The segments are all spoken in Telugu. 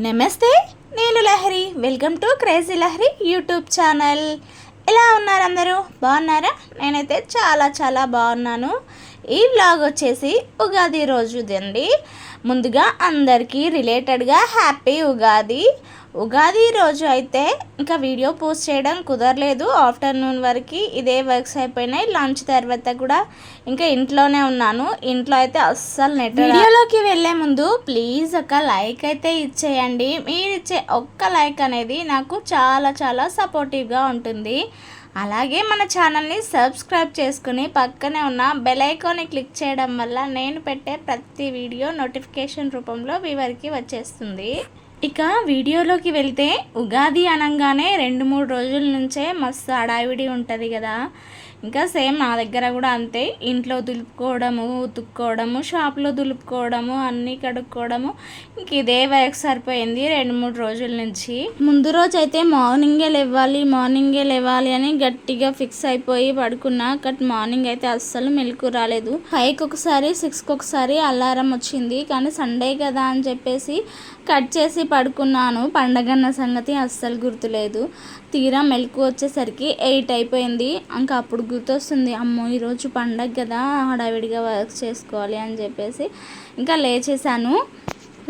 నమస్తే నేను Lahari. Welcome to crazy Lahari YouTube channel ఎలా ఉన్నారు అందరూ? బాగున్నారా? నేనైతే చాలా చాలా బాగున్నాను. ఈ వ్లాగ్ వచ్చేసి ఉగాది రోజుదండి. ముందుగా అందరికీ రిలేటెడ్గా హ్యాపీ ఉగాది. ఉగాది రోజు అయితే ఇంకా వీడియో పోస్ట్ చేయడం కుదరలేదు. ఆఫ్టర్నూన్ వరకు ఇదే వర్క్స్ అయిపోయినాయి. లంచ్ తర్వాత కూడా ఇంకా ఇంట్లోనే ఉన్నాను. ఇంట్లో అయితే అస్సలు నెట్ వీడియోలోకి వెళ్ళే ముందు ప్లీజ్ ఒక లైక్ అయితే ఇచ్చేయండి. మీరు ఇచ్చే ఒక్క లైక్ అనేది నాకు చాలా చాలా సపోర్టివ్గా ఉంటుంది. అలాగే మన ఛానల్ని సబ్స్క్రైబ్ చేసుకుని పక్కనే ఉన్న బెల్ ఐకాన్ని క్లిక్ చేయడం వల్ల నేను పెట్టే ప్రతి వీడియో నోటిఫికేషన్ రూపంలో మీ వరకు వచ్చేస్తుంది. ఇక వీడియోలోకి వెళ్తే ఉగాది అనగానే రెండు మూడు రోజుల నుంచే మస్తు హడావిడి ఉంటుంది కదా. ఇంకా సేమ్ నా దగ్గర కూడా అంతే. ఇంట్లో దులుపుకోవడము ఉతుక్కోవడము షాప్లో దులుపుకోవడము అన్నీ కడుక్కోవడము. ఇంక ఇదే వర్క్ సరిపోయింది రెండు మూడు రోజుల నుంచి. ముందు రోజు అయితే మార్నింగే లేవాలి మార్నింగే లేవాలి అని గట్టిగా ఫిక్స్ అయిపోయి పడుకున్నా. బట్ మార్నింగ్ అయితే అస్సలు మెలకు రాలేదు. ఫైవ్కి ఒకసారి సిక్స్కి ఒకసారి అలారం వచ్చింది. కానీ సండే కదా అని చెప్పేసి కట్ చేసి పడుకున్నాను. పండగన్న సంగతి అస్సలు గుర్తులేదు. తీరా మెలకు వచ్చేసరికి ఎయిట్ అయిపోయింది. ఇంకా అప్పుడు గుర్తొస్తుంది అమ్మో ఈరోజు పండగ కదా హడావిడిగా వర్క్ చేసుకోవాలి అని చెప్పేసి. ఇంకా లేచేసాను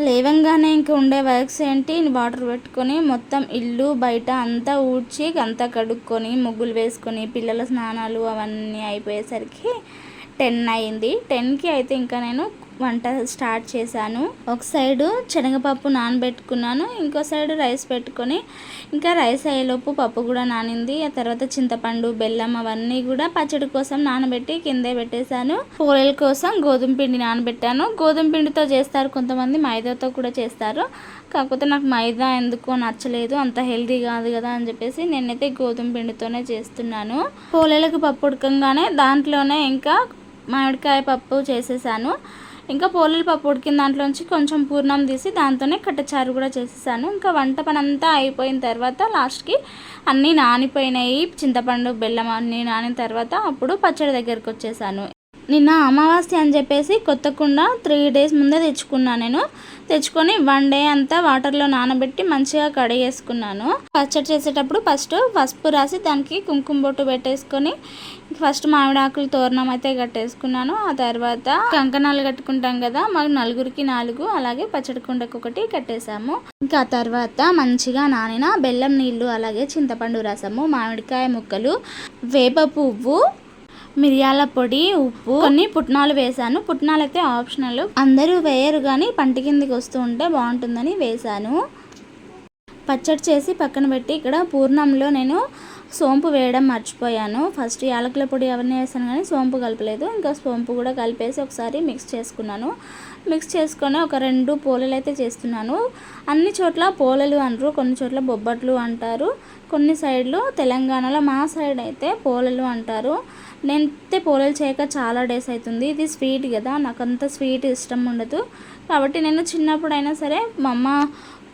లేవంగానే ఇంకా ఉండే వర్క్స్ ఏంటి? వాటర్ పెట్టుకొని మొత్తం ఇల్లు బయట అంతా ఊడ్చి అంతా కడుక్కొని ముగ్గులు వేసుకొని పిల్లల స్నానాలు అవన్నీ అయిపోయేసరికి టెన్ అయింది. టెన్కి అయితే ఇంకా నేను వంట స్టార్ట్ చేశాను. ఒక సైడు శనగపప్పు నానబెట్టుకున్నాను ఇంకో సైడు రైస్ పెట్టుకొని ఇంకా రైస్ అయ్యేలోపు పప్పు కూడా నానింది. ఆ తర్వాత చింతపండు బెల్లం అవన్నీ కూడా పచ్చడి కోసం నానబెట్టి కిందే పెట్టేశాను. పూలల కోసం గోధుమ పిండి నానబెట్టాను. గోధుమ పిండితో చేస్తారు కొంతమంది మైదాతో కూడా చేస్తారు. కాకపోతే నాకు మైదా ఎందుకో నచ్చలేదు అంత హెల్దీ కాదు కదా అని చెప్పేసి నేనైతే గోధుమ పిండితోనే చేస్తున్నాను. పూలలకు పప్పు ఉడకంగానే దాంట్లోనే ఇంకా మామిడికాయ పప్పు చేసేసాను. ఇంకా పోలీలు పప్పు ఉడికిన దాంట్లోంచి కొంచెం పూర్ణం తీసి దాంతోనే కట్టచారు కూడా చేసేసాను. ఇంకా వంట పనంతా అయిపోయిన తర్వాత లాస్ట్కి అన్నీ నానిపోయినాయి. చింతపండు బెల్లం అన్నీ నానిన తర్వాత అప్పుడు పచ్చడి దగ్గరికి వచ్చేసాను. నిన్న అమావాస్య అని చెప్పేసి కొత్తకుండా త్రీ డేస్ ముందే తెచ్చుకున్నాను నేను. తెచ్చుకొని వన్ డే అంతా వాటర్లో నానబెట్టి మంచిగా కడిగేసుకున్నాను. పచ్చడి చేసేటప్పుడు ఫస్ట్ పసుపు రాసి దానికి కుంకుమ బొట్టు పెట్టేసుకొని ఫస్ట్ మామిడాకులు తోరణం అయితే కట్టేసుకున్నాను. ఆ తర్వాత కంకణాలు కట్టుకుంటాం కదా మాకు నలుగురికి నాలుగు అలాగే పచ్చడి కుండకు ఒకటి కట్టేసాము ఇంకా తర్వాత మంచిగా నానిన బెల్లం నీళ్ళు అలాగే చింతపండు రసము మామిడికాయ ముక్కలు వేప పువ్వు మిరియాల పొడి ఉప్పు కొన్ని పుట్నాలు వేసాను పుట్నాలు అయితే ఆప్షనల్. అందరూ వేయరు కానీ పంట కిందకి వస్తూ ఉంటే బాగుంటుందని వేశాను. పచ్చడి చేసి పక్కన పెట్టి ఇక్కడ పూర్ణంలో నేను సోంపు వేయడం మర్చిపోయాను. ఫస్ట్ యాలకుల పొడి అవన్నీ వేసాను కానీ సోంపు కలపలేదు. ఇంకా సోంపు కూడా కలిపేసి ఒకసారి మిక్స్ చేసుకున్నాను. మిక్స్ చేసుకొని ఒక రెండు పోలలు అయితే చేస్తున్నాను. అన్ని చోట్ల పోలలు అంటారు కొన్ని చోట్ల బొబ్బట్లు అంటారు కొన్ని సైడ్లు తెలంగాణలో మా సైడ్ అయితే పోలలు అంటారు. నేనైతే పోలేలు చేయక చాలా డేస్ అవుతుంది ఇది స్వీట్ కదా నాకు అంత స్వీట్ ఇష్టం ఉండదు. కాబట్టి నేను చిన్నప్పుడైనా సరే మా అమ్మ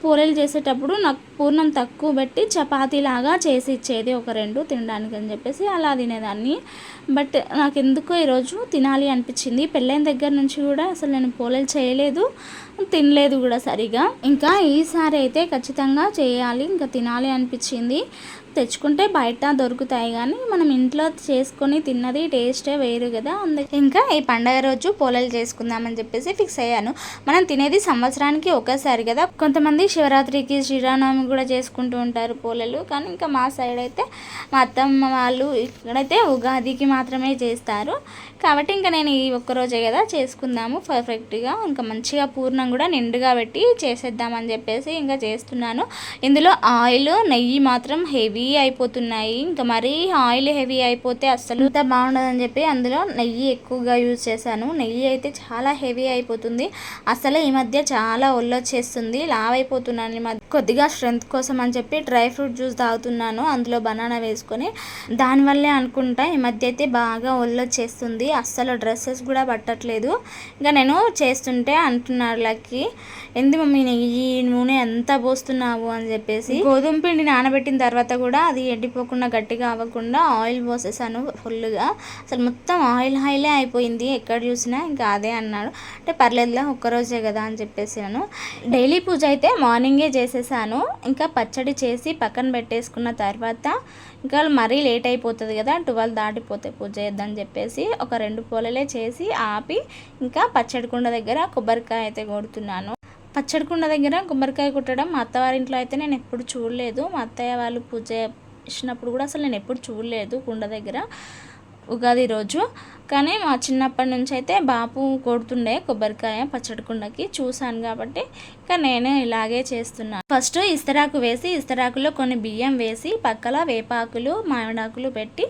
పూరలు చేసేటప్పుడు నాకు పూర్ణం తక్కువ పెట్టి చపాతీలాగా చేసి ఇచ్చేది ఒక రెండు తినడానికి అని చెప్పేసి అలా తినేదాన్ని. బట్ నాకు ఎందుకో ఈరోజు తినాలి అనిపించింది. పెళ్ళైన దగ్గర నుంచి కూడా అసలు నేను పోలేలు చేయలేదు తినలేదు కూడా సరిగా. ఇంకా ఈసారి అయితే ఖచ్చితంగా చేయాలి ఇంకా తినాలి అనిపించింది. తెచ్చుకుంటే బయట దొరుకుతాయి కానీ మనం ఇంట్లో చేసుకొని తిన్నది టేస్టే వేరు కదా. అందుకే ఇంకా ఈ పండగ రోజు పోలేలు చేసుకుందామని చెప్పేసి ఫిక్స్ అయ్యాను. మనం తినేది సంవత్సరానికి ఒకేసారి కదా. కొంతమంది శివరాత్రికి శ్రీరామనవమి కూడా చేసుకుంటూ ఉంటారు పోలలు కానీ ఇంకా మా సైడ్ అయితే మా అత్తమ్మ వాళ్ళు ఇక్కడైతే ఉగాదికి మాత్రమే చేస్తారు. కాబట్టి ఇంకా నేను ఈ ఒక్కరోజే కదా చేసుకుందాము పర్ఫెక్ట్గా. ఇంకా మంచిగా పూర్ణం కూడా నిండుగా పెట్టి చేసేద్దామని చెప్పేసి ఇంకా చేస్తున్నాను. ఇందులో ఆయిల్ నెయ్యి మాత్రం హెవీ అయిపోతున్నాయి. ఇంకా మరీ ఆయిల్ హెవీ అయిపోతే అస్సలు ఇంత బాగుండదని చెప్పి అందులో నెయ్యి ఎక్కువగా యూజ్ చేశాను. నెయ్యి అయితే చాలా హెవీ అయిపోతుంది. అసలు ఈ మధ్య చాలా ఒళ్ళొచ్చేస్తుంది లావ్ అయిపోతున్నాను ఈ మధ్య. కొద్దిగా స్ట్రెంత్ కోసం అని చెప్పి డ్రై ఫ్రూట్ జ్యూస్ తాగుతున్నాను. అందులో బనానా వేసుకొని. దానివల్లే అనుకుంటా ఈ మధ్య అయితే బాగా ఒళ్ళొచ్చేస్తుంది అస్సలు డ్రెస్సెస్ కూడా పట్టట్లేదు. ఇంకా నేను చేస్తుంటే అంటున్నారు లక్కి. ఎందు మమ్మీ నెయ్యి నూనె ఎంత పోస్తున్నావు? అని చెప్పేసి. గోధుమ పిండి నానబెట్టిన తర్వాత కూడా అది ఎండిపోకుండా గట్టిగా అవ్వకుండా ఆయిల్ పోసేసాను ఫుల్గా అసలు మొత్తం ఆయిల్ ఆయిలే అయిపోయింది ఎక్కడ చూసినా ఇంకా అదే అన్నాడు. అంటే పర్లేదులే ఒక్కరోజే కదా అని చెప్పేసాను. డైలీ పూజ అయితే మార్నింగే చేసేసాను. ఇంకా పచ్చడి చేసి పక్కన పెట్టేసుకున్న తర్వాత ఇంకా మరీ లేట్ అయిపోతుంది కదా ట్వెల్వ్ దాటిపోతే పూజ చేద్దని చెప్పేసి ఒక రెండు పూలలే చేసి ఆపి ఇంకా పచ్చడి కుండ దగ్గర దగ్గర కొబ్బరికాయ అయితే కొడుతున్నాను. పచ్చడి కుండ దగ్గర కొబ్బరికాయ కుట్టడం మా అత్తవారింట్లో అయితే నేను ఎప్పుడు చూడలేదు. మా అత్తయ్య వాళ్ళు పూజ చేసినప్పుడు కూడా అసలు నేను ఎప్పుడు చూడలేదు కుండ దగ్గర. ఉగాది రోజు కానీ మా చిన్నప్పటి నుంచి అయితే బాపు కొడుతుండే కొబ్బరికాయ పచ్చడి కుండకి చూశాను కాబట్టి ఇంకా నేను ఇలాగే చేస్తున్నాను. ఫస్ట్ ఇస్తరాకు వేసి ఇస్తరాకులో కొన్ని బియ్యం వేసి పక్కల వేపాకులు మామిడాకులు పెట్టి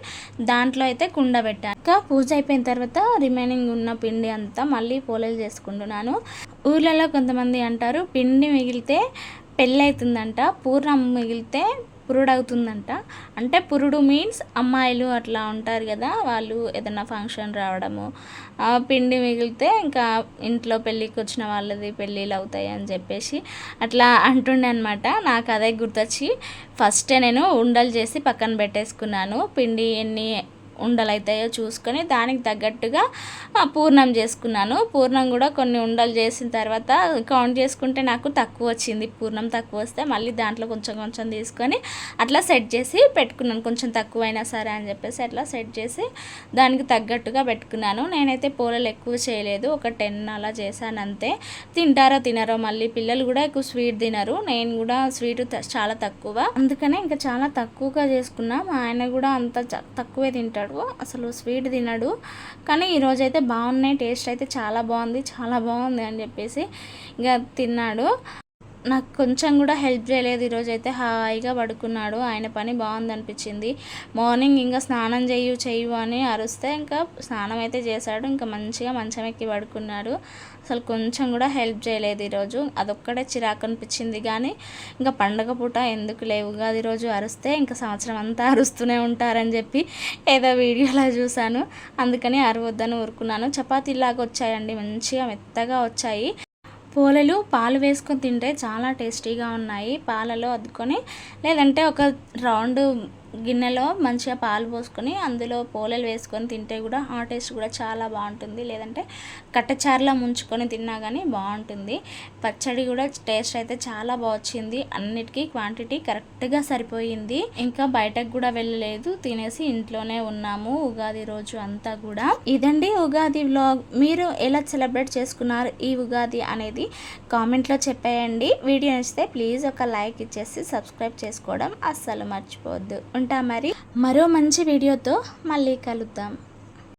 దాంట్లో అయితే కుండ పెట్టాను ఇంకా పూజ అయిపోయిన తర్వాత రిమైనింగ్ ఉన్న పిండి అంతా మళ్ళీ పోలేలు చేసుకుంటున్నాను. ఊర్లలో కొంతమంది అంటారు పిండి మిగిలితే పెళ్ళి అవుతుందంట పూర్ణం మిగిలితే పురుడు అవుతుందంట అంటే పురుడు మీన్స్ అమ్మాయిలు అట్లా ఉంటారు కదా వాళ్ళు ఏదైనా ఫంక్షన్ రావడము పిండి మిగిలితే ఇంకా ఇంట్లో పెళ్ళికి వచ్చిన వాళ్ళది పెళ్ళిళ్ళు అవుతాయి అని చెప్పేసి అట్లా అంటుండే అనమాట నాకు అదే గుర్తొచ్చి ఫస్టే నేను ఉండలు చేసి పక్కన పెట్టేసుకున్నాను. పిండి ఎన్ని ఉండలు అవుతాయో చూసుకొని దానికి తగ్గట్టుగా పూర్ణం చేసుకున్నాను. పూర్ణం కూడా కొన్ని ఉండలు చేసిన తర్వాత కౌంట్ చేసుకుంటే నాకు తక్కువ వచ్చింది. పూర్ణం తక్కువ వస్తే మళ్ళీ దాంట్లో కొంచెం కొంచెం తీసుకొని అట్లా సెట్ చేసి పెట్టుకున్నాను. కొంచెం తక్కువైనా సరే అని చెప్పేసి అట్లా సెట్ చేసి దానికి తగ్గట్టుగా పెట్టుకున్నాను. నేనైతే పూలలు ఎక్కువ చేయలేదు. ఒక టెన్ అలా చేశాను అంతే. తింటారో తినరో మళ్ళీ పిల్లలు కూడా ఎక్కువ స్వీట్ తినరు. నేను కూడా స్వీట్ చాలా తక్కువ. అందుకనే ఇంకా చాలా తక్కువగా చేసుకున్నా. మా ఆయన కూడా అంత తక్కువే తింటాడు. తింటాడు. అసలు స్వీట్ తినడు. కానీ ఈరోజు అయితే బాగున్నాయి. టేస్ట్ అయితే చాలా బాగుంది. చాలా బాగుంది అని చెప్పేసి ఇంకా తిన్నాడు. నాకు కొంచెం కూడా హెల్ప్ చేయలేదు. ఈరోజు అయితే హాయిగా పడుకున్నాడు. ఆయన పని బాగుంది అనిపించింది మార్నింగ్ ఇంకా స్నానం చేయు చేయు అని అరుస్తే ఇంకా స్నానం అయితే చేశాడు. ఇంకా మంచిగా మంచం ఎక్కి పడుకున్నాడు. అసలు కొంచెం కూడా హెల్ప్ చేయలేదు ఈరోజు. అదొక్కడే చిరాకు అనిపించింది కానీ ఇంకా పండగ పూట ఎందుకు లేవుగా అది రోజు అరుస్తే ఇంకా సంవత్సరం అంతా అరుస్తూనే ఉంటారని చెప్పి ఏదో వీడియోలో చూశాను. అందుకని అరవద్దని ఊరుకున్నాను. చపాతీలాగా వచ్చాయండి. మంచిగా మెత్తగా వచ్చాయి. పోలలు పాలు వేసుకొని తింటే చాలా టేస్టీగా ఉన్నాయి. పాలలో అద్దుకొని లేదంటే ఒక రౌండ్ గిన్నెలో మంచిగా పాలు పోసుకొని అందులో పోలేలు వేసుకొని తింటే కూడా ఆ టేస్ట్ కూడా చాలా బాగుంటుంది. లేదంటే కట్టచారులో ముంచుకొని తిన్నా కానీ బాగుంటుంది. పచ్చడి కూడా టేస్ట్ అయితే చాలా బాగుంది అన్నిటికీ క్వాంటిటీ కరెక్ట్గా సరిపోయింది. ఇంకా బయటకు కూడా వెళ్ళలేదు. తినేసి ఇంట్లోనే ఉన్నాము ఉగాది రోజు అంతా కూడా. ఇదండి ఉగాది వ్లాగ్ మీరు ఎలా సెలబ్రేట్ చేసుకున్నారు ఈ ఉగాది అనేది కామెంట్లో చెప్పేయండి. వీడియో నచ్చితే ప్లీజ్ ఒక లైక్ ఇచ్చేసి సబ్స్క్రైబ్ చేసుకోవడం అస్సలు మర్చిపోవద్దు. ఉంటా మరి. మరో మంచి వీడియోతో మళ్ళీ కలుద్దాం.